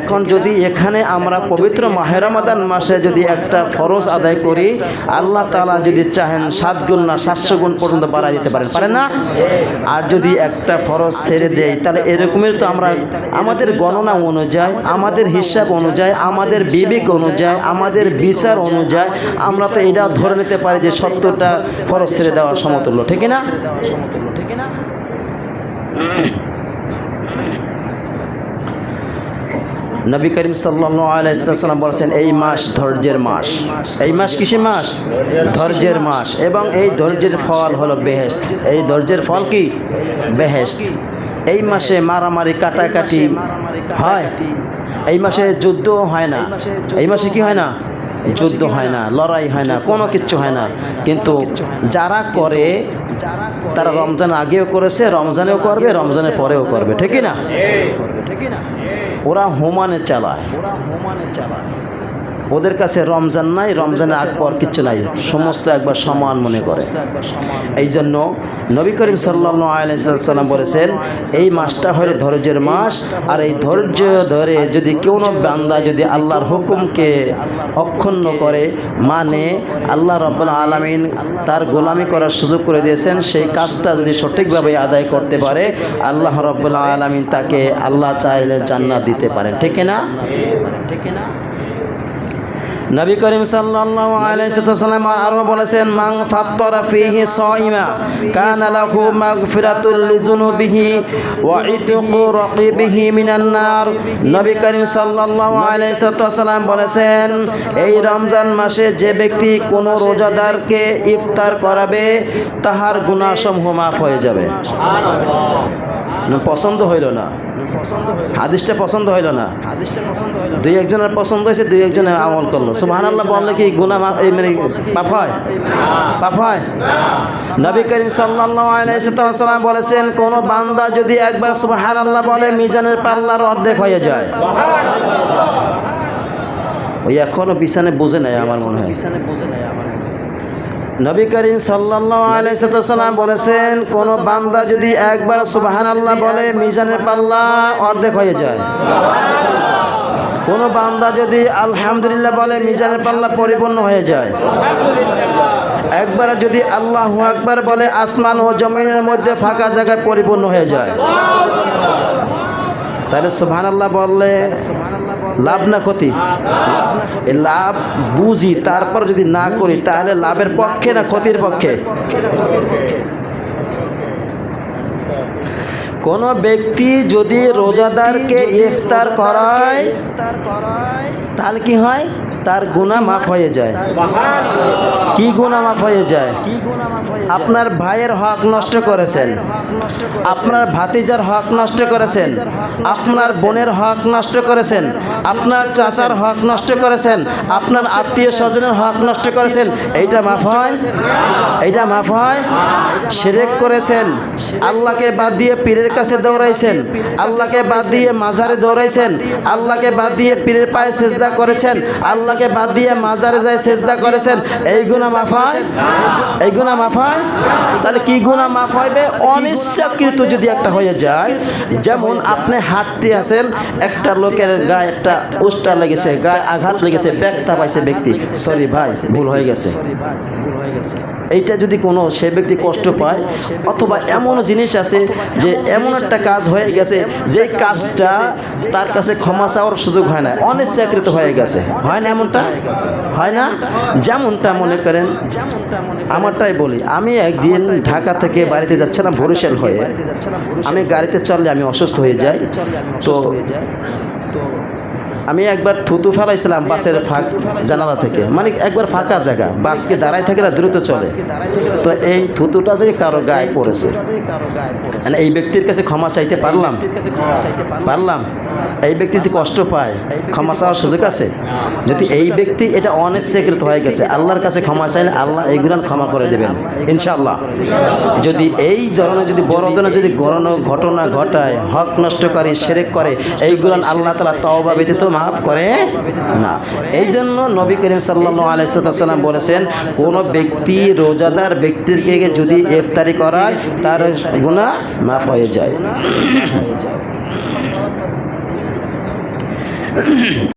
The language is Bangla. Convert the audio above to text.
এখন যদি এখানে আমরা পবিত্র মাহেরমাদান মাসে যদি একটা ফরজ আদায় করি, আল্লাহ তালা যদি চাহেন সাত গুণ না সাতশো গুণ পর্যন্ত বাড়াই দিতে পারেন। পারেন না? আর যদি একটা ফরজ ছেড়ে দেয়, তাহলে এরকমের তো আমরা আমাদের গণনা অনুযায়ী, আমাদের হিসাব অনুযায়ী, আমাদের বিবেক অনুযায়ী, আমাদের বিচার অনুযায়ী আমরা তো এটা ধরে নিতে পারি যে সত্তরটা ফরজ ছেড়ে দেওয়া সমতুল্য, ঠিক না সমতুল্য ঠিক না? নবী করিম সাল্লাম বলেছেন, এই মাস ধৈর্যের মাস। এই মাস কিসে মাস? ধৈর্যের মাস। এবং এই ধৈর্যের ফল হলো বেহেস্ত এই ধৈর্যের ফল কি? বেহেস্ত এই মাসে মারামারি, কাটাকাটি হয়। এই মাসে যুদ্ধ হয় না। এই মাসে কি হয় না? যুদ্ধ হয় না লড়াই হয় না কোনো কিছু হয় না। কিন্তু যারা করে তারা রমজান আগেও করেছে রমজানেও করবে রমজানের পরেও করবে। ঠিকই না ঠিকই না? ওরা হোমানে চালায় ওরা হোমানে চালায়। ওদের কাছে রমজান নাই রমজানের আগ পর কিচ্ছু নাই। সমস্ত একবার সমান মনে করে। এই জন্য নবী করিম আলাইসাল্লাম বলেছেন এই মাসটা হলো ধৈর্যের মাস আর এই ধৈর্য ধরে যদি কোনো বান্দা যদি আল্লাহর হুকুমকে অক্ষুণ্ণ করে মানে আল্লাহ রব্বুল আলমিন তার গোলামি করার সুযোগ করে দিয়েছেন সেই কাজটা যদি সঠিকভাবে আদায় করতে পারে আল্লাহ রব্বুল আলমিন তাকে আল্লাহ চাইলে জান্নাত দিতে পারেন। ঠিক না ঠিক না নবী করিম সাল্লাল্লাহু আলাইহি সাল্লাম আরও বলেছেন মান ফাত্তারা ফিহি সাইমা কানা লাহু মাগফিরাতুল লিযুনুবিহি ওয়া ইতকু রাকিবিহি মিনান নার। নবী করিম সাল্লাল্লাহু আলাইহি সাল্লাম বলেছেন এই রমজান মাসে যে ব্যক্তি কোন রোজাদারকে ইফতার করাবে তাহার গুনাহসমূহ মাফ হয়ে যাবে। পছন্দ হইল না। হাদিসটা পছন্দ হইল না। হাদিসটা পছন্দ হইল দুই একজনের পছন্দ হয়েছে দুই একজনের আমল করল। সুহান আল্লাহ বললে কি গুনা এই মানে পাপ হয়? পাপ হয়? নবী করিম সাল্লাম বলেছেন কোন বান্দা যদি একবার সুহান আল্লাহ বলে মিজানের পাল্লার অর্ধেক হয়ে যায়। ওই এখনও বিছানে বোঝে নাই আমার মনে হয়। বিছানে বোঝে নাই আমার মনে নবী করিম সাল্লাম বলেছেন, কোন বান্দা যদি একবার সুবহানাল্লাহ বলে, মিজানের পাল্লা অর্ধেক হয়ে যায়। কোন বান্দা যদি আলহামদুলিল্লাহ বলে, মিজানের পাল্লা পরিপূর্ণ হয়ে যায়। একবার যদি আল্লাহু আকবার বলে, আসমান ও জমিনের মধ্যে ফাঁকা জায়গায় পরিপূর্ণ হয়ে যায়। তাহলে সুবহান আল্লাহ বললে লাভ না ক্ষতি? লাভ বুঝি তারপর যদি না করি তাহলে লাভের পক্ষে না ক্ষতির পক্ষে? কোন ব্যক্তি যদি রোজাদারকে ইফতার করায় ইফতার করায় তাহলে কি হয়? তার গুণা মাফ হয়ে যায়। কি গুণা মাফ হয়ে যায়? কি গুণা মাফ হয়ে আপনার ভাইয়ের হক নষ্ট করেছেন। আপনার ভাতিজার হক নষ্ট করেছেন। আপনার বোনের হক নষ্ট করেছেন। আপনার চাচার হক নষ্ট করেছেন। আপনার আত্মীয় স্বজনের হক নষ্ট করেছেন। এইটা মাফ হয়? এইটা মাফ হয়? সেরেক করেছেন। আল্লাহকে বাদ দিয়ে পীরের কাছে দৌড়াইছেন। আল্লাহকে বাদ দিয়ে মাঝারে দৌড়াইছেন। আল্লাহকে বাদ দিয়ে পীরের পায়ে সেজদা করেছেন। আল্লাহকে বাদ দিয়ে মাজারে যায় চেষ্টা করেছেন। এই গুণা মাফ হয়? এই গুণা মাফ হয়? তাহলে কি গুণা মাফ হইবে? অনিচ্ছাকৃত যদি একটা হয়ে যায়, যেমন আপনি হাঁটতে আছেন, একটা লোকের গায়ে একটা উষ্টা লেগেছে, গায়ে আঘাত লেগেছে ব্যক্তা পাইছে ব্যক্তি। সরি ভাই ভুল হয়ে গেছে সরি ভাই, ভুল হয়ে গেছে। এইটা যদি কোনো সে ব্যক্তি কষ্ট পায় অথবা এমন জিনিস আছে যে এমন একটা কাজ হয়ে গেছে যে কাজটা তার কাছে ক্ষমা চাওয়ার সুযোগ হয় না অনিচ্ছাকৃত হয়ে গেছে। হয় না এমনটা? হয় না? যেমনটা মনে করেন আমারটাই বলি আমি একদিন ঢাকা থেকে বাড়িতে যাচ্ছিলাম বরিশাল হয়ে। আমি গাড়িতে চললে আমি অসুস্থ হয়ে যাই। তো আমি একবার থুতু ফেলাইছিলাম বাসের ফাঁক জানালা থেকে। মানে একবার ফাঁকা জায়গা। বাসকে দাঁড়ায় থাকে না দ্রুত চলে। তো এই থুতুটা যে কারও গায়ে পড়েছে। মানে এই ব্যক্তির কাছে ক্ষমা চাইতে পারলাম। পারলাম। এই ব্যক্তি যদি কষ্ট পায় ক্ষমা চাওয়ার সুযোগ আছে? যদি এই ব্যক্তি এটা অনিচ্ছাকৃত হয়ে গেছে আল্লাহর কাছে ক্ষমা চাইলে আল্লাহ এইগুলো ক্ষমা করে দেবেন। ইনশাআল্লাহ। যদি এই ধরনের যদি বড় ধরনের যদি ঘটনা ঘটায় হক নষ্ট করে সেরেক করে এইগুলো আল্লাহ তালা তওবা ব্যতীত মাফ করে না। এই জন্য নবী করিম সাল্লাহ আলাইসাল্লাম বলেছেন, কোন ব্যক্তি রোজাদার ব্যক্তিকে যদি ইফতারি করায়, তার গুণা মাফ হয়ে যায়।